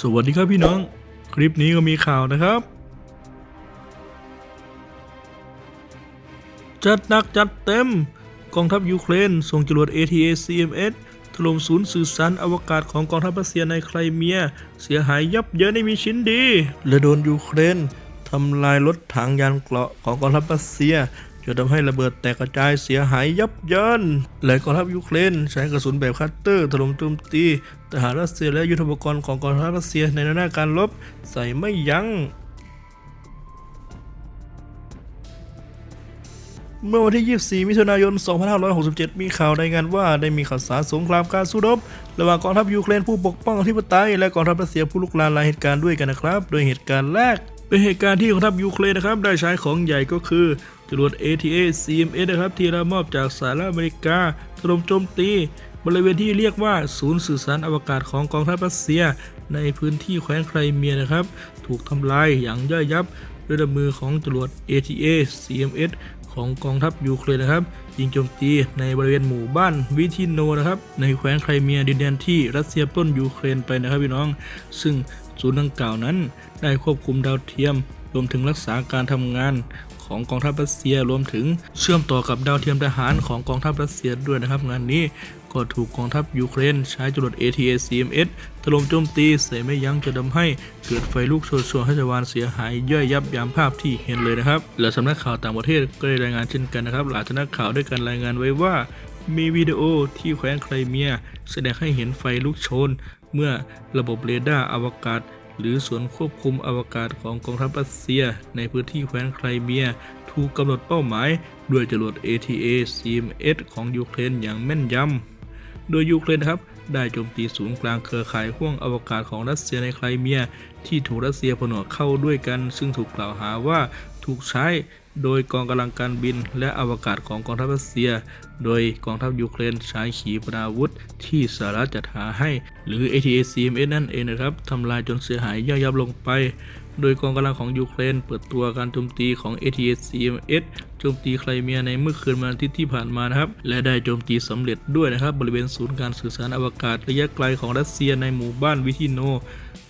สวัสดีครับพี่น้อง คลิปนี้ก็มีข่าวนะครับ จัดหนักจัดเต็ม กองทัพยูเครนส่งจรวด ATA CMS ถล่มศูนย์สื่อสารอวกาศของกองทัพรัสเซียในไครเมีย เสียหายยับเยินไม่มีชิ้นดี และโดนยูเครนทำลายรถถังยานเกราะของกองทัพรัสเซีย จนทำให้ระเบิดแตกกระจายเสียหายยับเยินและกองทัพยูเครนใช้กระสุนแบบคัตเตอร์ถล่มโจมตีทหารรัสเซียและยุทธปกรณ์ของกองทัพรัสเซียในหน้าการรบใส่ไม่ยัง้งเมื่อวันที่ 24 มิถุนายน 2567 มีข่าวรายงานว่าได้มีข่าวสารสงครามการสู้รบระหว่างกองทัพยูเครนผู้ปกป้องอธิปไตยและกองทัพรัสเซียผู้ลุกลานหลายเหตุการณ์ด้วยกันนะครับ โดยเหตุการณ์แรก เป็นเหตุการณ์ที่กองทัพยูเครนนะครับได้ใช้ของใหญ่ก็คือ จรวด ATA CMS นะครับ ที่รับมอบจากสหรัฐอเมริกาถล่มโจมตี บริเวณที่เรียกว่าศูนย์สื่อสารอวกาศของกองทัพรัสเซีย ในพื้นที่แคว้นไครเมียนะครับ ถูกทำลายอย่างย่อยยับด้วยลำมือของจรวด ATA CMS ของกองทัพยูเครนนะครับ ยิงโจมตีในบริเวณหมู่บ้านวิทิโนนะครับ ในแคว้นไครเมียดินแดนที่รัสเซียปล้นยูเครนไปนะครับพี่น้อง ซึ่งศูนย์ดังกล่าวนั้น ได้ควบคุมดาวเทียมรวมถึงรักษาการทำงาน ของกองทัพรัสเซียรวมถึงเชื่อมต่อกับดาวเทียมทหารของกองทัพรัสเซียด้วยนะครับ งานนี้ก็ถูกกองทัพยูเครนใช้จรวด ATA CMS ถล่มโจมตีใส่ไม่ยั้งจะทำให้เกิดไฟลุกโชนส่วนให้จวานเสียหายย่อยยับยามภาพที่เห็นเลยนะครับ และสำนักข่าวต่างประเทศก็ได้รายงานเช่นกันนะครับ หลายสำนักข่าวด้วยกันรายงานไว้ว่ามีวิดีโอที่แคว้นไครเมีย แสดงให้เห็นไฟลุกโชน เมื่อระบบเรดาร์อวกาศ หรือส่วนควบคุมอวกาศของกองทัพรัสเซีย ในพื้นที่แคว้นไครเมีย ถูกกำหนดเป้าหมาย ด้วยจรวด ATA CMS ของยูเครนอย่างแม่นยำ โดยยูเครนครับได้โจมตีศูนย์กลางเครือข่ายห่วงอวกาศของรัสเซียในไครเมีย ที่ถูกรัสเซียผนวกเข้าด้วยกัน ซึ่งถูกกล่าวหาว่าถูกใช้ โดยกองกำลังการบินและอวกาศของกองทัพรัสเซีย โดยกองทัพยูเครนใช้ขีปนาวุธที่สหรัฐจัดหาให้ หรือ ATACMS นั่นเองนะครับทำลายจนเสียหายย่อยยับลงไป โดยกองกำลังของยูเครนเปิดตัวการโจมตีของ ATACMS โจมตีไครเมียในเมื่อคืนวันอาทิตย์ที่ผ่านมานะครับ และได้โจมตีสำเร็จด้วยนะครับ บริเวณศูนย์การสื่อสารอวกาศระยะไกลของรัสเซียในหมู่บ้านวิทิโน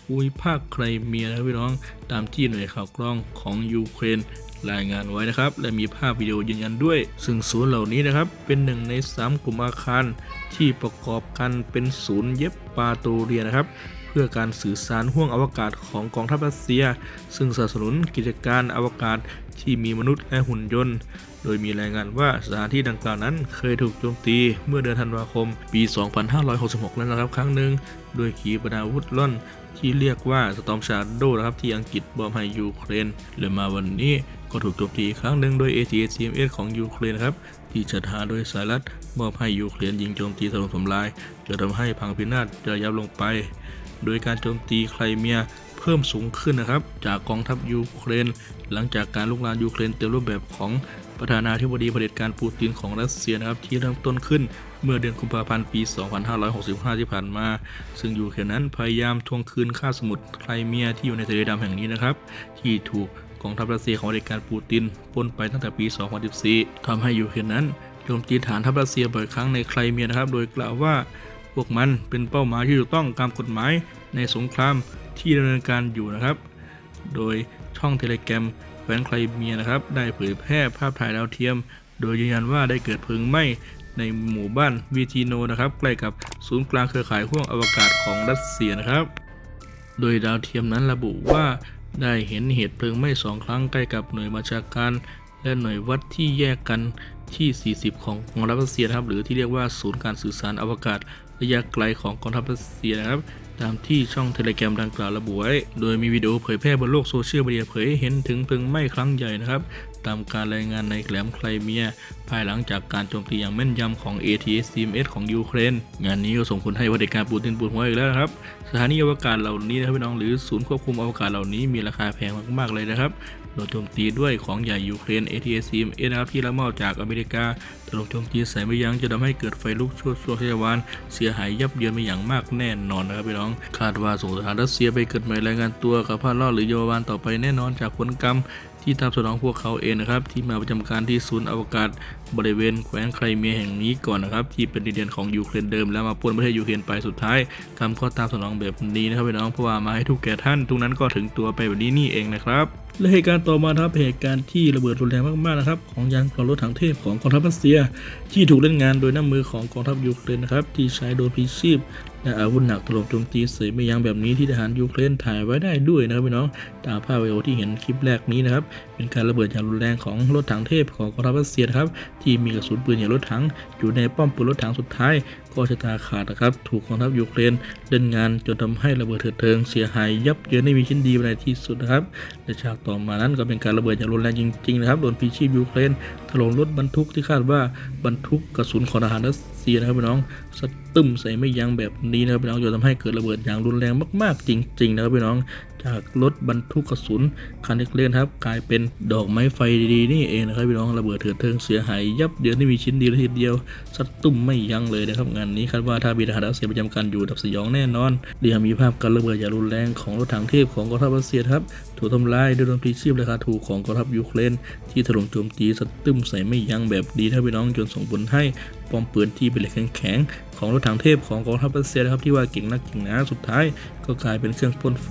ภูมิภาคไครเมียนะพี่น้องตามที่หน่วยข่าวกล้องของยูเครน รายงานไว้นะครับ และมีภาพวิดีโอยืนยันด้วย ซึ่งศูนย์เหล่านี้นะครับ เป็นหนึ่งใน 3 กลุ่มอาคาร ที่ประกอบกันเป็นศูนย์เย็บปาโตเรียนะครับ เพื่อการสื่อสารห่วงอวกาศของกองทัพรัสเซีย ซึ่งสนับสนุนกิจการอวกาศที่มีมนุษย์และหุ่นยนต์ โดยมีรายงานว่าสถานที่ดังกล่าวนั้นเคยถูกโจมตีเมื่อเดือนธันวาคม ปี 2566 แล้วนะครับ ครั้งหนึ่งโดยขีปนาวุธล่อนที่เรียกว่าสตอมชาร์โดนะครับที่อังกฤษบอมให้ยูเครนและมาวันนี้ ก็ถูกโจมตีอีกครั้งหนึ่งโดย ATACMS ของยูเครนครับ ที่จัดหาโดยสหรัฐมอบให้ยูเครนยิงโจมตีถล่มทำลายจนทำให้พังพินาศระยับลงไป โดยการโจมตีไครเมียเพิ่มสูงขึ้นนะครับ จากกองทัพยูเครน หลังจากการลุกลามยูเครนเต็มรูปแบบของประธานาธิบดีเผด็จการปูตินของรัสเซียนะครับที่เริ่มต้นขึ้นเมื่อเดือนกุมภาพันธ์ปี 2565 ที่ผ่านมา ซึ่งยูเครนนั้นพยายามทวงคืนค่าสมุทรไครเมียที่อยู่ในทะเลดำแห่งนี้นะครับ ที่ถูก กองทัพรัสเซียของเผด็จการปูตินป้นไปตั้งแต่ปี 2014ทำให้ยูเครนนั้นโจมตีฐานทัพรัสเซียบ่อยครั้งในไครเมียนะครับ โดยกล่าวว่าพวกมันเป็นเป้าหมายที่ถูกต้องตามกฎหมายในสงครามที่ดำเนินการอยู่นะครับ โดยช่องเทเลแกรมแคว้นไครเมียนะครับ ได้เผยแพร่ภาพถ่ายดาวเทียม โดยยืนยันว่าได้เกิดเพลิงไหม้ในหมู่บ้านวีทีโนนะครับ ใกล้กับศูนย์กลางเครือข่ายห้วงอวกาศของรัสเซียนะครับ โดยดาวเทียมนั้นระบุว่า ได้เห็นเหตุเพลิงไหม้สองครั้งใกล้กับหน่วยบัญชาการ และหน่วยวัดที่แยกกันที่ 40 ของกองทัพรัสเซียนะครับ หรือที่เรียกว่าศูนย์การสื่อสารอวกาศระยะไกลของกองทัพรัสเซียนะครับ ตามที่ช่องเทเลแกรมดังกล่าวระบุไว้ โดยมีวิดีโอเผยแพร่บนโลกโซเชียลมีเดียเผยให้เห็นถึงเพลิงไหม้ครั้งใหญ่นะครับ ตามการรายงานในแหลมไครเมีย ภายหลังจากการโจมตีอย่างแม่นยำของ ATACMS ของยูเครน งานนี้ก็ส่งผลให้วเผด็จการปูตินปวดหัวอีกแล้วครับ สถานีอวกาศเหล่านี้นะครับพี่น้องหรือศูนย์ควบคุมอวกาศเหล่านี้มีราคาแพงมากๆเลยนะครับโดนโจมตีด้วยของใหญ่ยูเครน ATACMS นะครับที่รับมอบจากอเมริกาถล่มโจมตีใส่ไม่ยั้งจะทำให้เกิดไฟลุกชั่วชั่วชยวานเสียหายยับเยินไปอย่างมากแน่นอนนะครับพี่น้อง คาดว่าส่งทหารรัสเซียไปเกิดใหม่รายงานตัวกับพาดรอดหรือเยาวบาลต่อไปแน่นอนจากผลกรรม ที่ตามสนองพวกเขาเองนะครับ ที่มาประจำการที่ศูนย์อวกาศบริเวณแคว้นไครเมียแห่งนี้ก่อนนะครับ ที่เป็นดินแดนของยูเครนเดิมแล้วมาปนประเทศยูเครนไปสุดท้ายทำข้อตามสนองแบบนี้นะครับพี่น้องเพราะว่ามาให้ทุกแก่ท่าน ทุกนั้นก็ถึงตัวไปแบบนี้นี่เองนะครับและเหตุการณ์ต่อมาครับเหตุการณ์ที่ระเบิดรุนแรงมากๆนะครับของยานกรรถถังเทพของกองทัพรัสเซีย ที่ถูกเล่นงานโดยน้ำมือของกองทัพยูเครนนะครับที่ใช้โดรนพลีชีพ และอาวุธหนักถล่มโจมตีเสยไม่ยั้งแบบนี้ที่ทหารยูเครนถ่ายไว้ได้ด้วยนะครับพี่น้องตามภาพวิดีโอที่เห็นคลิปแรกนี้นะครับ เป็นการระเบิดอย่างรุนแรงของรถถังเทพของกองทัพรัสเซียครับที่มีกระสุนปืนอย่างรถถังอยู่ในป้อมปืนรถถังสุดท้าย ก็ชะตาขาดนะครับ ถูกกองทัพยูเครนเล่นงานจนทำให้ระเบิดเถิดเทิงเสียหายยับเยินไม่มีชิ้นดีในที่สุดนะครับและฉากต่อมานั้นก็เป็นการระเบิดอย่างรุนแรงจริงๆนะครับโดนพีชีพยูเครนถล่มรถบรรทุกที่คาดว่าบรรทุกกระสุนของทหารรัสเซียนะครับพี่น้องสตึมใส่ไม่ยั้งแบบนี้นะครับพี่น้องจนทำให้เกิดระเบิดอย่างรุนแรงมากๆ จริง ๆ นะครับพี่น้อง จากรถบรรทุกกระสุนคันเล็กๆนครับ กลายเป็นดอกไม้ไฟดีๆนี่เองนะครับพี่น้องระเบิดเถิดเทิงเสียหายยับเยินไม่มีชิ้นดีเลยทีเดียว สัดตุ้มไม่ยั้งเลยนะครับงานนี้คาดว่าถ้ามีทหารรัสเซียประจำการอยู่ดับสยองแน่นอนเดี๋ยวมีภาพการระเบิดอย่างรุนแรงของรถถังเทพของกองทัพรัสเซียครับ ถูกทำลายด้วยดนพลีชีพราคาถูกของกองทัพยูเครนที่ถล่มโจมตีสตุ้มใส่ไม่ยั้งแบบดีนะครับพี่น้องจนส่งผลให้ป้อมปืนที่เป็นเหล็กแข็งๆของรถถังเทพของกองทัพรัสเซียนะครับที่ว่าเก่งนักเก่งหนาสุดท้าย ก็กลายเป็นเครื่องพ่นไฟ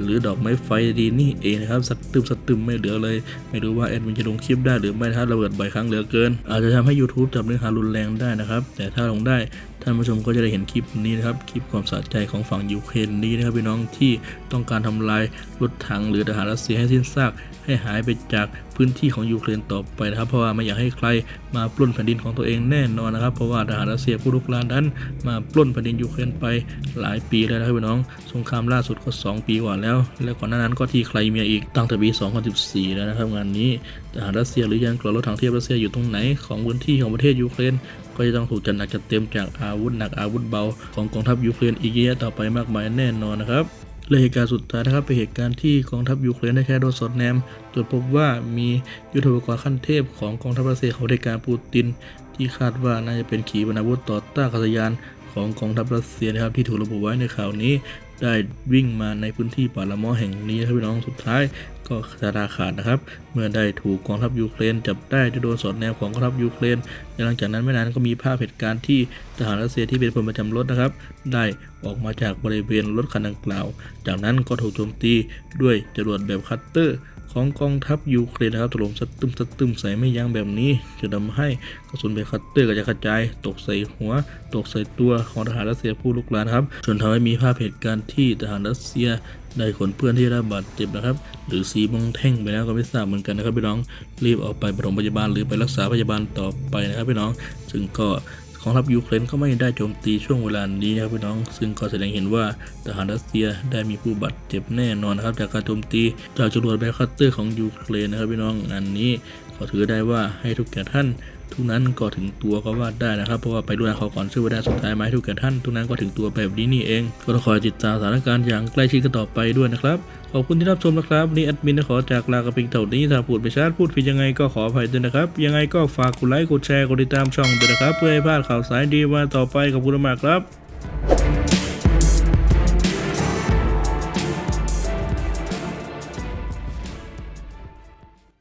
หรือดอกไม้ไฟดีนี่เองนะครับสัตตึมสัตตึมไม่เหลือเลย ไม่รู้ว่าแอดมินจะลงคลิปได้หรือไม่ถ้าระเบิดบ่อยครั้งเหลือเกิน อาจจะทำให้ YouTube จับเนื้อหารุนแรงได้นะครับ แต่ถ้าลงได้ท่านผู้ชมก็จะได้เห็นคลิปนี้นะครับคลิปความสะใจของฝั่งยูเครนนี้นะครับพี่น้องที่ต้องการทำลายรถถังหรือทหารรัสเซียให้สิ้นซากให้หายไปจากพื้นที่ของยูเครนต่อไปนะครับ เพราะว่าไม่อยากให้ใครมาปล้นแผ่นดินของตัวเองแน่นอนนะครับ เพราะว่าทหารรัสเซียผู้ลุกรานนั้น มาปล้นแผ่นดินยูเครนไปหลายปีแล้วนะครับพี่น้อง สงครามล่าสุดก็ 2 ปีกว่าแล้ว และก่อนหน้านั้นก็ที่ใครเมียอีกตั้งแต่ปี 2014 แล้วนะครับงานนี้ทหารรัสเซียหรือยานกรรถถังเทียบรัสเซียอยู่ตรงไหนของพื้นที่ของประเทศยูเครนก็จะต้องถูกจัดหนักจัดเต็มจากอาวุธหนักอาวุธเบาของกองทัพยูเครนอีกเยอะต่อไปมากมายแน่นอนนะครับ และเหตุการณ์สุดท้ายนะครับเป็นเหตุการณ์ที่กองทัพยูเครนได้ใช้โดนสอดแนมตรวจพบว่ามียุทธปกรณ์ขั้นเทพของกองทัพรัสเซียเขาได้การปูติน ที่คาดว่าน่าจะเป็นขีปนาวุธต่อต้านอายานของกองทัพรัสเซียนะครับที่ถูกระบุไว้ในข่าวนี้ ได้วิ่งมาในพื้นที่ป่าละมอแห่งนี้ครับพี่น้องสุดท้ายก็ชะตาขาดนะครับ เมื่อได้ถูกกองทัพยูเครนจับได้จะโดนสอดแนวของกองทัพยูเครน หลังจากนั้นไม่นานก็มีภาพเหตุการณ์ที่ทหารรัสเซียที่เป็นพลประจำรถนะครับ ได้ออกมาจากบริเวณรถคันดังกล่าว จากนั้นก็ถูกโจมตีด้วยจรวดแบบคัตเตอร์ ของกองทัพยูเครนนะครับถล่มสะตึมสะตึมใส่ไม่ยั้งแบบนี้ จะทำให้กระสุนเบคัตเตอร์กระจายกระจาย ตกใส่หัว ตกใส่ตัวของทหารรัสเซียผู้ลุกรานครับจนทำให้มีภาพเหตุการณ์ที่ทหารรัสเซียได้ขนเพื่อนที่ได้รับบาดเจ็บนะครับ หรือสีมงแท่งไปแล้วก็ไม่ทราบเหมือนกันนะครับพี่น้องรีบเอาไปปฐมพยาบาลหรือไปรักษาพยาบาลต่อไปนะครับพี่น้อง ซึ่งก็ ของทัพยูเครนก็ไม่ได้โจมตีช่วงเวลานี้นะครับพี่น้อง ซึ่งก็แสดงเห็นว่าทหารรัสเซียได้มีผู้บาดเจ็บแน่นอนนะครับ จากการโจมตีจากจรวดแบคคัตเตอร์ของยูเครนนะครับพี่น้องอันนี้ก็ถือได้ว่าให้ทุกแก่ท่าน ทุกนั้นก็ถึงตัวก็ว่าได้นะครับ เพราะว่าไปดูแลเขาก่อนซื้อไว้ได้สุดท้ายมาให้ทุกแก่ท่านทุกนั้นก็ถึงตัวแบบนี้นี่เอง ก็ต้องคอยติดตามสถานการณ์อย่างใกล้ชิดกันต่อไปด้วยนะครับขอบคุณที่รับชมนะครับนี่แอดมินขอจากลากระพิงเท่านี้ถ้าพูดไปชาติพูดผิดยังไงก็ขออภัยด้วยนะครับ ยังไงก็ฝากกดไลค์กดแชร์กดติดตามช่องด้วยนะครับ เพื่อให้พลาดข่าวสายดีมาต่อไปขอบคุณมากครับ